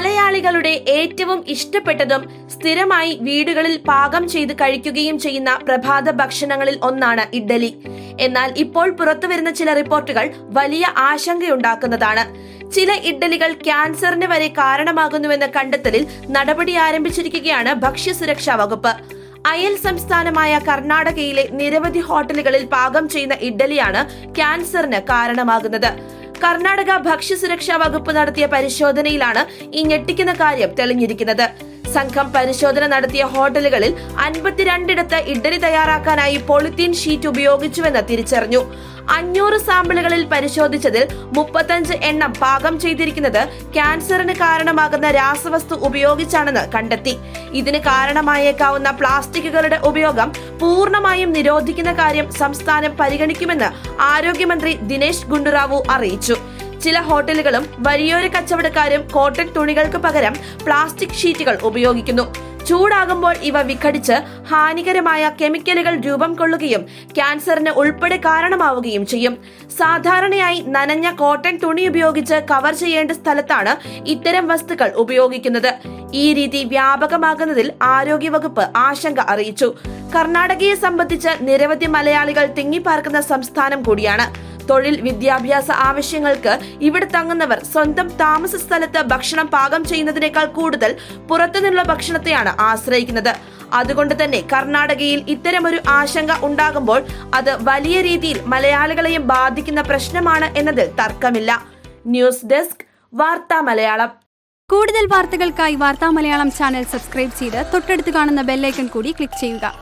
മലയാളികളുടെ ഏറ്റവും ഇഷ്ടപ്പെട്ടതും സ്ഥിരമായി വീടുകളിൽ പാകം ചെയ്ത് കഴിക്കുകയും ചെയ്യുന്ന പ്രഭാത ഭക്ഷണങ്ങളിൽ ഒന്നാണ് ഇഡ്ഡലി. എന്നാൽ ഇപ്പോൾ പുറത്തുവരുന്ന ചില റിപ്പോർട്ടുകൾ വലിയ ആശങ്കയുണ്ടാക്കുന്നതാണ്. ചില ഇഡ്ഡലികൾ ക്യാൻസറിന് വരെ കാരണമാകുന്നുവെന്ന കണ്ടെത്തലിൽ നടപടി ആരംഭിച്ചിരിക്കുകയാണ് ഭക്ഷ്യസുരക്ഷാ വകുപ്പ്. അയൽ സംസ്ഥാനമായ കർണാടകയിലെ നിരവധി ഹോട്ടലുകളിൽ പാകം ചെയ്യുന്ന ഇഡ്ഡലിയാണ് ക്യാൻസറിന് കാരണമാകുന്നത്. കർണാടക ഭക്ഷ്യസുരക്ഷാ വകുപ്പ് നടത്തിയ പരിശോധനയിലാണ് ഈ ഞെട്ടിക്കുന്ന കാര്യം തെളിഞ്ഞിരിക്കുന്നത്. സംഘം പരിശോധന നടത്തിയ ഹോട്ടലുകളിൽ അൻപത്തിരണ്ടിടത്ത് ഇഡ്ഡലി തയ്യാറാക്കാനായി പോളിത്തീൻ ഷീറ്റ് ഉപയോഗിച്ചുവെന്ന് തിരിച്ചറിഞ്ഞു. അഞ്ഞൂറ് സാമ്പിളുകളിൽ പരിശോധിച്ചതിൽ മുപ്പത്തഞ്ച് എണ്ണം പാകം ചെയ്തിരിക്കുന്നത് ക്യാൻസറിന് കാരണമാകുന്ന രാസവസ്തു ഉപയോഗിച്ചാണെന്ന് കണ്ടെത്തി. ഇതിന് കാരണമായേക്കാവുന്ന പ്ലാസ്റ്റിക്കുകളുടെ ഉപയോഗം പൂർണമായും നിരോധിക്കുന്ന കാര്യം സംസ്ഥാനം പരിഗണിക്കുമെന്ന് ആരോഗ്യമന്ത്രി ദിനേശ് ഗുണ്ടുറാവു അറിയിച്ചു. ചില ഹോട്ടലുകളും വലിയൊരു കച്ചവടക്കാരും കോട്ടൺ തുണികൾക്ക് പകരം പ്ലാസ്റ്റിക് ഷീറ്റുകൾ ഉപയോഗിക്കുന്നു. ചൂടാകുമ്പോൾ ഇവ വിഘടിച്ച് ഹാനികരമായ കെമിക്കലുകൾ രൂപം കൊള്ളുകയും ക്യാൻസറിന് ഉൾപ്പെടെ കാരണമാവുകയും ചെയ്യും. സാധാരണയായി നനഞ്ഞ കോട്ടൺ തുണി ഉപയോഗിച്ച് കവർ ചെയ്യേണ്ട സ്ഥലത്താണ് ഇത്തരം വസ്തുക്കൾ ഉപയോഗിക്കുന്നത്. ഈ രീതി വ്യാപകമാകുന്നതിൽ ആരോഗ്യവകുപ്പ് ആശങ്ക അറിയിച്ചു. കർണാടകയെ സംബന്ധിച്ച് നിരവധി മലയാളികൾ തിങ്ങിപ്പാർക്കുന്ന സംസ്ഥാനം കൂടിയാണ്. തൊഴിൽ വിദ്യാഭ്യാസ ആവശ്യങ്ങൾക്ക് ഇവിടെ തങ്ങുന്നവർ സ്വന്തം താമസ സ്ഥലത്ത് ഭക്ഷണം പാകം ചെയ്യുന്നതിനേക്കാൾ കൂടുതൽ പുറത്തുനിന്നുള്ള ഭക്ഷണത്തെയാണ് ആശ്രയിക്കുന്നത്. അതുകൊണ്ട് തന്നെ കർണാടകയിൽ ഇത്തരമൊരു ആശങ്ക ഉണ്ടാകുമ്പോൾ അത് വലിയ രീതിയിൽ മലയാളികളെയും ബാധിക്കുന്ന പ്രശ്നമാണ് എന്നതിൽ തർക്കമില്ല. ന്യൂസ് ഡെസ്ക് വാർത്താ മലയാളം. കൂടുതൽ വാർത്തകൾക്കായി വാർത്താ മലയാളം ചാനൽ സബ്സ്ക്രൈബ് ചെയ്ത് തൊട്ടടുത്ത് കാണുന്ന ബെല്ലൈക്കൺ കൂടി ക്ലിക്ക് ചെയ്യുക.